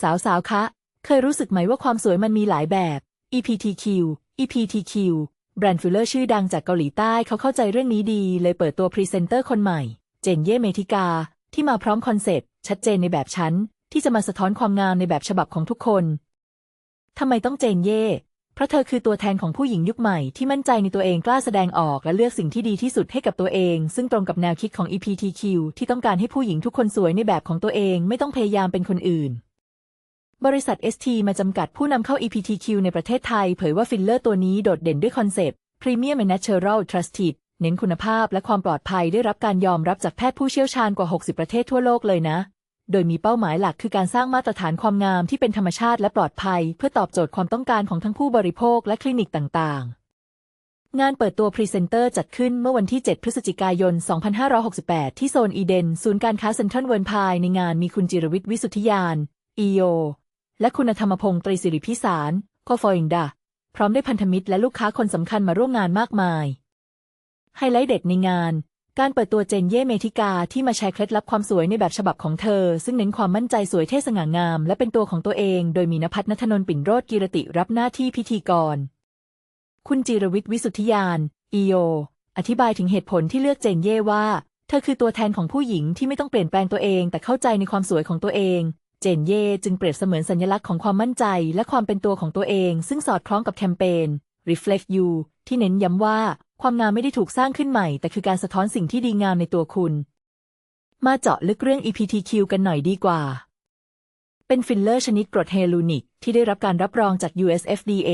สาวสาวๆคะ เคยรู้สึกไหมว่าความสวยมันมีหลายแบบ EPTQ EPTQ แบรนด์ฟิลเลอร์ชื่อดังจากเกาหลีใต้เขาเข้าใจเรื่องนี้ดี เลยเปิดตัวพรีเซนเตอร์คนใหม่ เจนเย่เมทิกา ที่มาพร้อมคอนเซ็ปต์ชัดเจนในแบบฉันที่จะมาสะท้อนความงามในแบบฉบับของทุกคนทำไมต้องเจนเย่เพราะเธอคือตัวแทนของผู้หญิงยุคใหม่ที่มั่นใจในตัวเองกล้าแสดงออกและเลือกสิ่งที่ดีที่สุดให้กับตัวเอง ซึ่งตรงกับแนวคิดของ EPTQ ที่ต้องการให้ผู้หญิงทุกคนสวยในแบบของตัวเองไม่ต้องพยายามเป็นคนอื่น บริษัท ST มาจำกัดผู้นำเข้า EPTQ ในประเทศไทย เผยว่าฟิลเลอร์ตัวนี้โดดเด่นด้วยคอนเซปต์ Premium and Natural Trusted เน้นคุณภาพและความปลอดภัยได้รับการยอมรับจากแพทย์ผู้เชี่ยวชาญกว่า 60 ประเทศทั่วโลกเลยนะ โดยมีเป้าหมายหลักคือการสร้างมาตรฐานความงามที่เป็นธรรมชาติและปลอดภัย เพื่อตอบโจทย์ความต้องการของทั้งผู้บริโภคและคลินิกต่างๆ งานเปิดตัวพรีเซนเตอร์จัดขึ้นเมื่อวันที่ 7 พฤศจิกายน 2568 ที่โซนอีเดน ศูนย์การค้าเซ็นทรัลเวิร์นพายในงานมีคุณจิรวิทย์วิสุทธิยาน อีโอ และคุณธรรมพงศ์ตรีสิริพิสารโคฟอินดา พร้อมด้วยพันธมิตรและลูกค้าคนสำคัญมาร่วมงานมากมาย ไฮไลท์เด็ดในงาน การเปิดตัวเจนเย่เมทิกาที่มาแชร์เคล็ดลับความสวยในแบบฉบับของเธอ ซึ่งเน้นความมั่นใจสวยเท่สง่างาม และเป็นตัวของตัวเอง โดยมีนภัทรนัทนนท์ปิ่นโรจน์กิรติรับหน้าที่พิธีกร คุณจิรวิทย์วิสุทธิยานอีโออธิบายถึงเหตุผลที่เลือกเจนเย่ว่า เธอคือตัวแทนของผู้หญิงที่ไม่ต้องเปลี่ยนแปลงตัวเอง แต่เข้าใจในความสวยของตัวเอง เจนเย่จึงเปรียบเสมือนสัญลักษณ์ของความมั่นใจและความเป็นตัวของตัวเอง ซึ่งสอดคล้องกับแคมเปญ Reflect You ที่เน้นย้ำว่าความงามไม่ได้ถูกสร้างขึ้นใหม่ แต่คือการสะท้อนสิ่งที่ดีงามในตัวคุณ มาเจาะลึกเรื่อง EPTQ กันหน่อยดีกว่า เป็นฟิลเลอร์ชนิดกรดเฮลูนิกที่ได้รับการรับรองจาก US FDA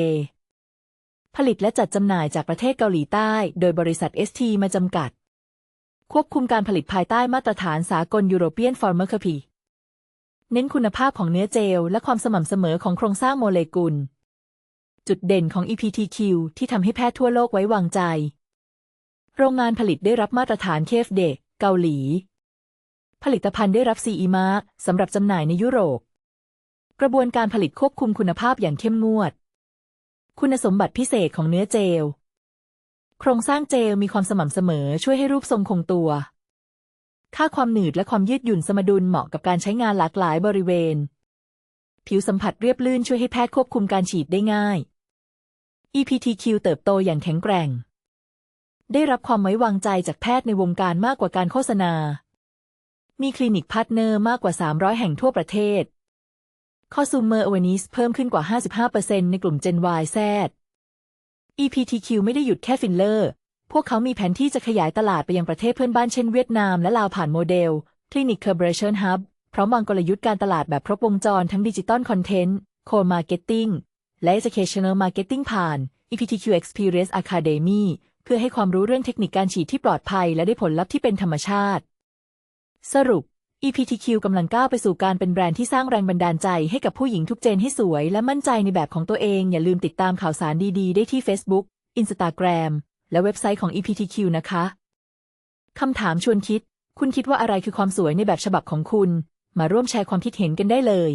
ผลิตและจัดจำหน่ายจากประเทศเกาหลีใต้ โดยบริษัท ST มาจำกัด ควบคุมการผลิตภายใต้มาตรฐานสากล European Pharmacopy เน้ เน้นคุณภาพของเนื้อเจล และความสม่ำเสมอของโครงสร้างโมเลกุล จุดเด่นของ EPTQ ที่ทำให้แพทย์ทั่วโลกไว้วางใจ โรงงานผลิตได้รับมาตรฐาน KFD เกาหลี ผลิตภัณฑ์ได้รับ CE Mark สำหรับจำหน่ายในยุโรป กระบวนการผลิตควบคุมคุณภาพอย่างเข้มงวด คุณสมบัติพิเศษของเนื้อเจล โครงสร้างเจลมีความสม่ำเสมอช่วยให้รูปทรงคงตัว ค่าความหนืดและความยืดหยุ่นสมดุลเหมาะกับการใช้งานหลากหลายบริเวณ ผิวสัมผัสเรียบลื่นช่วยให้แพทย์ควบคุมการฉีดได้ง่าย EPTQ เติบโตอย่างแข็งแกร่ง ได้รับความไว้วางใจจากแพทย์ในวงการมากกว่าการโฆษณา มีคลินิกพาร์ทเนอร์มากกว่า 300 แห่งทั่วประเทศ Consumer Awareness เพิ่มขึ้นกว่า 55%ในกลุ่ม Gen Y Z EPTQ ไม่ได้หยุดแค่ฟิลเลอร์ พวกเขามีแผนที่จะขยายตลาดไปยังประเทศเพื่อนบ้านเช่นเวียดนามและลาวผ่านโมเดล Clinic Collaboration Hub พร้อมวางกลยุทธ์การตลาดแบบครบวงจรทั้งดิจิตอลคอนเทนต์ Co Marketing และ Educational Marketing ผ่าน EPTQ Experience Academy เพื่อให้ความรู้เรื่องเทคนิคการฉีดที่ปลอดภัยและได้ผลลัพธ์ที่เป็นธรรมชาติ สรุป EPTQ กำลังก้าวไปสู่การเป็นแบรนด์ที่สร้างแรงบันดาลใจให้กับผู้หญิงทุกเจนให้สวยและมั่นใจในแบบของตัวเอง อย่าลืมติดตามข่าวสารดี ๆ ได้ที่ Facebook Instagram และเว็บไซต์ของ EPTQ นะคะคำถามชวนคิด คุณคิดว่าอะไรคือความสวยในแบบฉบับของคุณ มาร่วมแชร์ความคิดเห็นกันได้เลย